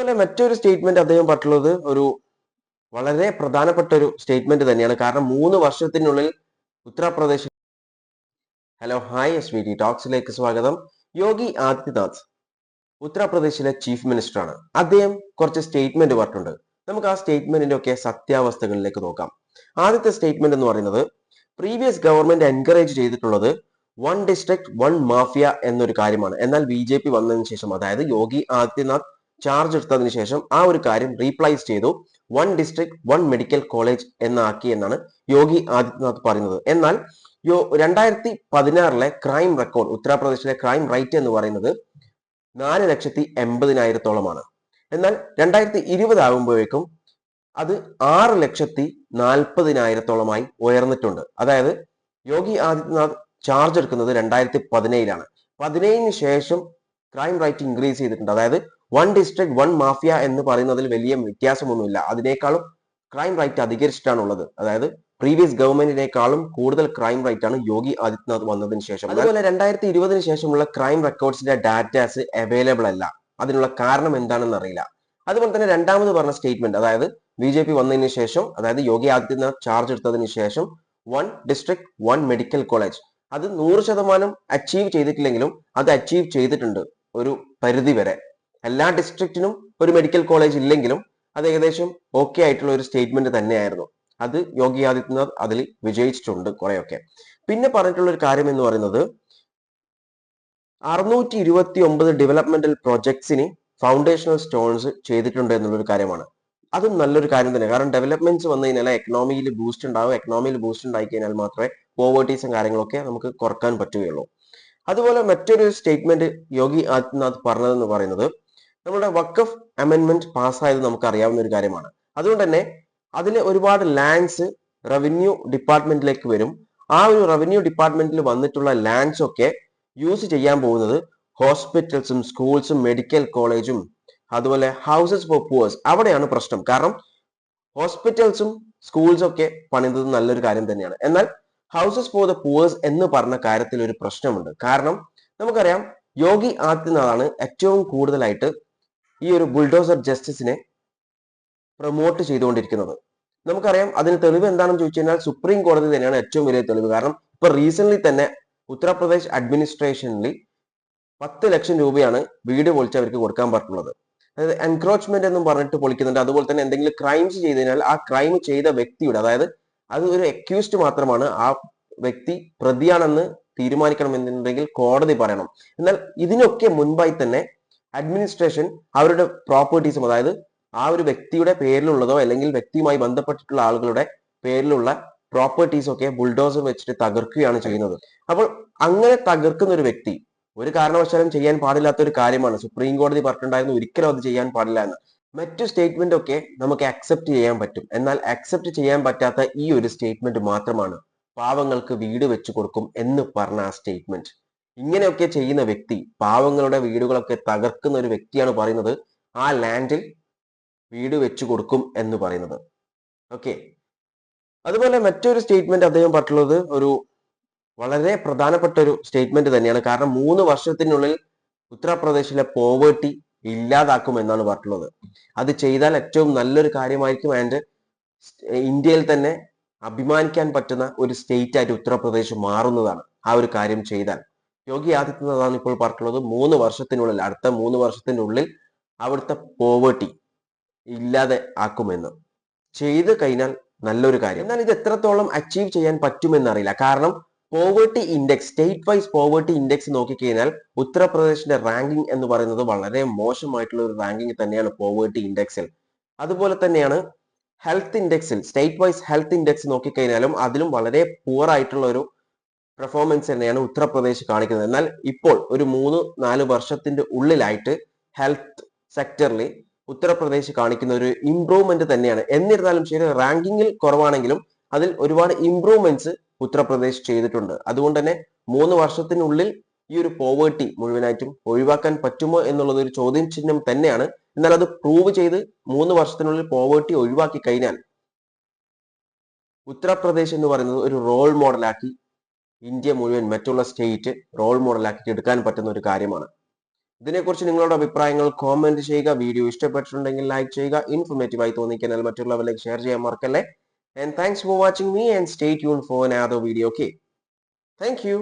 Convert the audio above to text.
അതുപോലെ മറ്റൊരു സ്റ്റേറ്റ്മെന്റ് അദ്ദേഹം പറഞ്ഞുള്ളത് ഒരു വളരെ പ്രധാനപ്പെട്ട ഒരു സ്റ്റേറ്റ്മെന്റ് തന്നെയാണ്. കാരണം മൂന്ന് വർഷത്തിനുള്ളിൽ Uttar Pradesh hello hi S V T ടോക്സിലേക്ക് സ്വാഗതം. യോഗി ആദിത്യനാഥ് ഉത്തർപ്രദേശിലെ ചീഫ് മിനിസ്റ്റർ ആണ്. അദ്ദേഹം കുറച്ച് സ്റ്റേറ്റ്മെന്റ് പറഞ്ഞിട്ടുണ്ട്. നമുക്ക് ആ സ്റ്റേറ്റ്മെന്റിന്റെ ഒക്കെ സത്യാവസ്ഥകളിലേക്ക് നോക്കാം. ആദ്യത്തെ സ്റ്റേറ്റ്മെന്റ് എന്ന് പറയുന്നത് പ്രീവിയസ് ഗവൺമെന്റ് എൻകറേജ് ചെയ്തിട്ടുള്ളത് വൺ ഡിസ്ട്രിക്ട് വൺ മാഫിയ എന്നൊരു കാര്യമാണ്. എന്നാൽ ബി ജെ പി വന്നതിന് ശേഷം അതായത് യോഗി ആദിത്യനാഥ് ചാർജ് എടുത്തതിന് ശേഷം ആ ഒരു കാര്യം റീപ്ലൈസ് ചെയ്തു. One district one medical college എന്നാക്കി എന്നാണ് യോഗി ആദിത്യനാഥ് പറയുന്നത്. എന്നാൽ യോ രണ്ടായിരത്തി പതിനാറിലെ ക്രൈം റെക്കോർഡ് ഉത്തർപ്രദേശിലെ ക്രൈം റൈറ്റ് എന്ന് പറയുന്നത് നാല് ലക്ഷത്തി എൺപതിനായിരത്തോളമാണ്. എന്നാൽ രണ്ടായിരത്തി ഇരുപത് ആകുമ്പോഴേക്കും അത് ആറ് ലക്ഷത്തി നാൽപ്പതിനായിരത്തോളമായി ഉയർന്നിട്ടുണ്ട്. അതായത് യോഗി ആദിത്യനാഥ് ചാർജ് എടുക്കുന്നത് രണ്ടായിരത്തി പതിനേഴിലാണ് പതിനേഴിന് ശേഷം ക്രൈം റേറ്റ് ഇൻക്രീസ് ചെയ്തിട്ടുണ്ട്. അതായത് വൺ ഡിസ്ട്രിക്ട് വൺ മാഫിയ എന്ന് പറയുന്നതിൽ വലിയ വ്യത്യാസമൊന്നുമില്ല. അതിനേക്കാളും ക്രൈം റൈറ്റ് അധികരിച്ചിട്ടാണ് ഉള്ളത് അതായത് പ്രീവിയസ് ഗവൺമെന്റിനേക്കാളും കൂടുതൽ ക്രൈം റൈറ്റ് ആണ് യോഗി ആദിത്യനാഥ് വന്നതിന് ശേഷം. അതുപോലെ രണ്ടായിരത്തി ഇരുപതിന് ശേഷമുള്ള ക്രൈം റെക്കോർഡ്സിന്റെ ഡാറ്റാസ് അവൈലബിൾ അല്ല. അതിനുള്ള കാരണം എന്താണെന്ന് അറിയില്ല. അതുപോലെ തന്നെ രണ്ടാമത് പറഞ്ഞ സ്റ്റേറ്റ്മെന്റ് അതായത് ബി ജെ പി വന്നതിന് ശേഷം അതായത് യോഗി ആദിത്യനാഥ് ചാർജ് എടുത്തതിന് ശേഷം one district one medical college അത് നൂറ് ശതമാനം അച്ചീവ് ചെയ്തിട്ടില്ലെങ്കിലും അത് അച്ചീവ് ചെയ്തിട്ടുണ്ട് ഒരു പരിധി വരെ എല്ലാ ഡിസ്ട്രിക്റ്റിനും ഒരു മെഡിക്കൽ കോളേജ് ഇല്ലെങ്കിലും അത് ഏകദേശം ഓക്കെ ആയിട്ടുള്ള ഒരു സ്റ്റേറ്റ്മെന്റ് തന്നെയായിരുന്നു. അത് യോഗി ആദിത്യനാഥ് അതിൽ വിജയിച്ചിട്ടുണ്ട് കുറെയൊക്കെ. പിന്നെ പറഞ്ഞിട്ടുള്ള ഒരു കാര്യം എന്ന് പറയുന്നത് അറുന്നൂറ്റി ഇരുപത്തി ഒമ്പത് ഡെവലപ്മെന്റൽ പ്രോജക്ട്സിന് ഫൗണ്ടേഷണൽ സ്റ്റോൺസ് ചെയ്തിട്ടുണ്ട് എന്നുള്ളൊരു കാര്യമാണ്. അതും നല്ലൊരു കാര്യം തന്നെ. കാരണം ഡെവലപ്മെന്റ്സ് വന്നു കഴിഞ്ഞാൽ എക്കണോമിയിൽ ബൂസ്റ്റ് ഉണ്ടാവും. എക്കണോമിയിൽ ബൂസ്റ്റ് ഉണ്ടായി കഴിഞ്ഞാൽ മാത്രമേ പോവേർട്ടീസും കാര്യങ്ങളൊക്കെ നമുക്ക് കുറയ്ക്കാൻ പറ്റുകയുള്ളൂ. അതുപോലെ മറ്റൊരു സ്റ്റേറ്റ്മെന്റ് യോഗി ആദിത്യനാഥ് പറഞ്ഞതെന്ന് പറയുന്നത് നമ്മുടെ വക്കഫ് അമെന്റ്മെന്റ് പാസ്സായത് നമുക്ക് അറിയാവുന്ന ഒരു കാര്യമാണ്. അതുകൊണ്ട് തന്നെ അതിൽ ഒരുപാട് ലാൻഡ്സ് റവന്യൂ ഡിപ്പാർട്ട്മെന്റിലേക്ക് വരും. ആ ഒരു റവന്യൂ ഡിപ്പാർട്ട്മെന്റിൽ വന്നിട്ടുള്ള ലാൻഡ്സ് ഒക്കെ യൂസ് ചെയ്യാൻ പോകുന്നത് ഹോസ്പിറ്റൽസും സ്കൂൾസും മെഡിക്കൽ കോളേജും അതുപോലെ ഹൗസസ് ഫോർ പുവേഴ്സ് അവിടെയാണ് പ്രശ്നം. കാരണം ഹോസ്പിറ്റൽസും സ്കൂൾസും ഒക്കെ പണിതത് നല്ലൊരു കാര്യം തന്നെയാണ്. എന്നാൽ ഹൗസസ് ഫോർ ദ പുവേഴ്സ് എന്ന് പറഞ്ഞ കാര്യത്തിൽ ഒരു പ്രശ്നമുണ്ട്. കാരണം നമുക്കറിയാം യോഗി ആദിത്യനാഥാണ് ഏറ്റവും കൂടുതലായിട്ട് ഈ ഒരു ബുൾഡോസർ ജസ്റ്റിസിനെ പ്രൊമോട്ട് ചെയ്തുകൊണ്ടിരിക്കുന്നത്. നമുക്കറിയാം അതിന് തെളിവ് എന്താണെന്ന് ചോദിച്ചു കഴിഞ്ഞാൽ സുപ്രീം കോടതി തന്നെയാണ് ഏറ്റവും വലിയ തെളിവ്. കാരണം ഇപ്പൊ റീസെന്റ് തന്നെ ഉത്തർപ്രദേശ് അഡ്മിനിസ്ട്രേഷനിൽ പത്ത് ലക്ഷം രൂപയാണ് വീട് പൊളിച്ച് അവർക്ക് കൊടുക്കാൻ പറ്റുള്ളത് അതായത് എൻക്രോച്ച്മെന്റ് എന്നും പറഞ്ഞിട്ട് പൊളിക്കുന്നുണ്ട്. അതുപോലെ തന്നെ എന്തെങ്കിലും ക്രൈംസ് ചെയ്ത് കഴിഞ്ഞാൽ ആ ക്രൈം ചെയ്ത വ്യക്തിയുടെ അതായത് അത് ഒരു അക്യൂസ്ഡ് മാത്രമാണ് ആ വ്യക്തി പ്രതിയാണെന്ന് തീരുമാനിക്കണമെന്നുണ്ടെങ്കിൽ കോടതി പറയണം. എന്നാൽ ഇതിനൊക്കെ മുൻപായി തന്നെ അഡ്മിനിസ്ട്രേഷൻ അവരുടെ പ്രോപ്പർട്ടീസും അതായത് ആ ഒരു വ്യക്തിയുടെ പേരിലുള്ളതോ അല്ലെങ്കിൽ വ്യക്തിയുമായി ബന്ധപ്പെട്ടിട്ടുള്ള ആളുകളുടെ പേരിലുള്ള പ്രോപ്പർട്ടീസ് ഒക്കെ ബുൾഡോസർ വെച്ചിട്ട് തകർക്കുകയാണ് ചെയ്യുന്നത്. അപ്പോൾ അങ്ങനെ തകർക്കുന്ന ഒരു വ്യക്തി ഒരു കാരണവശാലും ചെയ്യാൻ പാടില്ലാത്ത ഒരു കാര്യമാണ്. സുപ്രീം കോടതി പറഞ്ഞിട്ടുണ്ടായിരുന്നു ഒരിക്കലും അത് ചെയ്യാൻ പാടില്ല എന്ന്. മറ്റു സ്റ്റേറ്റ്മെന്റ് ഒക്കെ നമുക്ക് അക്സെപ്റ്റ് ചെയ്യാൻ പറ്റും. എന്നാൽ അക്സെപ്റ്റ് ചെയ്യാൻ പറ്റാത്ത ഈ ഒരു സ്റ്റേറ്റ്മെന്റ് മാത്രമാണ് പാവങ്ങൾക്ക് വീട് വെച്ചു കൊടുക്കും എന്ന് പറഞ്ഞ ആ സ്റ്റേറ്റ്മെന്റ് ഇങ്ങനെയൊക്കെ ചെയ്യുന്ന വ്യക്തി പാവങ്ങളുടെ വീടുകളൊക്കെ തകർക്കുന്ന ഒരു വ്യക്തിയാണ് പറയുന്നത് ആ ലാൻഡിൽ വീട് വെച്ചു കൊടുക്കും എന്ന് പറയുന്നത്. ഓക്കെ അതുപോലെ മറ്റൊരു സ്റ്റേറ്റ്മെന്റ് അദ്ദേഹം പറഞ്ഞിട്ടുള്ളത് ഒരു വളരെ പ്രധാനപ്പെട്ട ഒരു സ്റ്റേറ്റ്മെന്റ് തന്നെയാണ്. കാരണം മൂന്ന് വർഷത്തിനുള്ളിൽ ഉത്തർപ്രദേശിലെ പോവേർട്ടി ഇല്ലാതാക്കും എന്നാണ് പറഞ്ഞിട്ടുള്ളത്. അത് ചെയ്താൽ ഏറ്റവും നല്ലൊരു കാര്യമായിരിക്കും ആൻഡ് ഇന്ത്യയിൽ തന്നെ അഭിമാനിക്കാൻ പറ്റുന്ന ഒരു സ്റ്റേറ്റ് ആയിട്ട് ഉത്തർപ്രദേശ് മാറുന്നതാണ്. ആ ഒരു കാര്യം ചെയ്താൽ. യോഗി ആദിത്യനാഥാണ് ഇപ്പോൾ പറഞ്ഞിട്ടുള്ളത്. മൂന്ന് വർഷത്തിനുള്ളിൽ അടുത്ത മൂന്ന് വർഷത്തിനുള്ളിൽ അവിടുത്തെ പോവേർട്ടി ഇല്ലാതെ ആക്കുമെന്ന്. ചെയ്ത് കഴിഞ്ഞാൽ നല്ലൊരു കാര്യം. എന്നാൽ ഇത് എത്രത്തോളം അച്ചീവ് ചെയ്യാൻ പറ്റുമെന്നറിയില്ല. കാരണം poverty index state wise poverty index നോക്കിക്കഴിഞ്ഞാൽ ഉത്തർപ്രദേശിന്റെ റാങ്കിങ് എന്ന് പറയുന്നത് വളരെ മോശമായിട്ടുള്ള ഒരു റാങ്കിങ് തന്നെയാണ് പോവേർട്ടി ഇൻഡെക്സിൽ അതുപോലെ തന്നെയാണ് ഹെൽത്ത് ഇൻഡെക്സിൽ സ്റ്റേറ്റ് വൈസ് ഹെൽത്ത് ഇൻഡെക്സ് നോക്കിക്കഴിഞ്ഞാലും അതിലും വളരെ പുവർ ആയിട്ടുള്ള ഒരു പെർഫോമൻസ് തന്നെയാണ് ഉത്തർപ്രദേശ് കാണിക്കുന്നത്. എന്നാൽ ഇപ്പോൾ ഒരു മൂന്ന് നാല് വർഷത്തിന്റെ ഉള്ളിലായിട്ട് ഹെൽത്ത് സെക്ടറിൽ ഉത്തർപ്രദേശ് കാണിക്കുന്ന ഒരു ഇംപ്രൂവ്മെന്റ് തന്നെയാണ്. എന്നിരുന്നാലും ശരി റാങ്കിങ്ങിൽ കുറവാണെങ്കിലും അതിൽ ഒരുപാട് ഇംപ്രൂവ്മെന്റ്സ് ഉത്തർപ്രദേശ് ചെയ്തിട്ടുണ്ട്. അതുകൊണ്ട് തന്നെ മൂന്ന് വർഷത്തിനുള്ളിൽ ഈ ഒരു പോവേർട്ടി മുഴുവനായിട്ടും ഒഴിവാക്കാൻ പറ്റുമോ എന്നുള്ളത് ഒരു ചോദ്യം ചിഹ്നം തന്നെയാണ്. എന്നാൽ അത് പ്രൂവ് ചെയ്ത് മൂന്ന് വർഷത്തിനുള്ളിൽ പോവേർട്ടി ഒഴിവാക്കി കഴിഞ്ഞാൽ ഉത്തർപ്രദേശ് എന്ന് പറയുന്നത് ഒരു റോൾ മോഡലാക്കി ഇന്ത്യ മുഴുവൻ മറ്റുള്ള സ്റ്റേറ്റ് റോൾ മോഡലാക്കി എടുക്കാൻ പറ്റുന്ന ഒരു കാര്യമാണ്. ഇതിനെക്കുറിച്ച് നിങ്ങളുടെ അഭിപ്രായങ്ങൾ കോമെന്റ് ചെയ്യുക. വീഡിയോ ഇഷ്ടപ്പെട്ടിട്ടുണ്ടെങ്കിൽ ലൈക്ക് ചെയ്യുക. ഇൻഫോർമേറ്റീവായി തോന്നിക്കഴിഞ്ഞാൽ മറ്റുള്ളവരിലേക്ക് ഷെയർ ചെയ്യാൻ മറക്കല്ലേ? And thanks for watching me and stay tune for ആദോ video okay thank U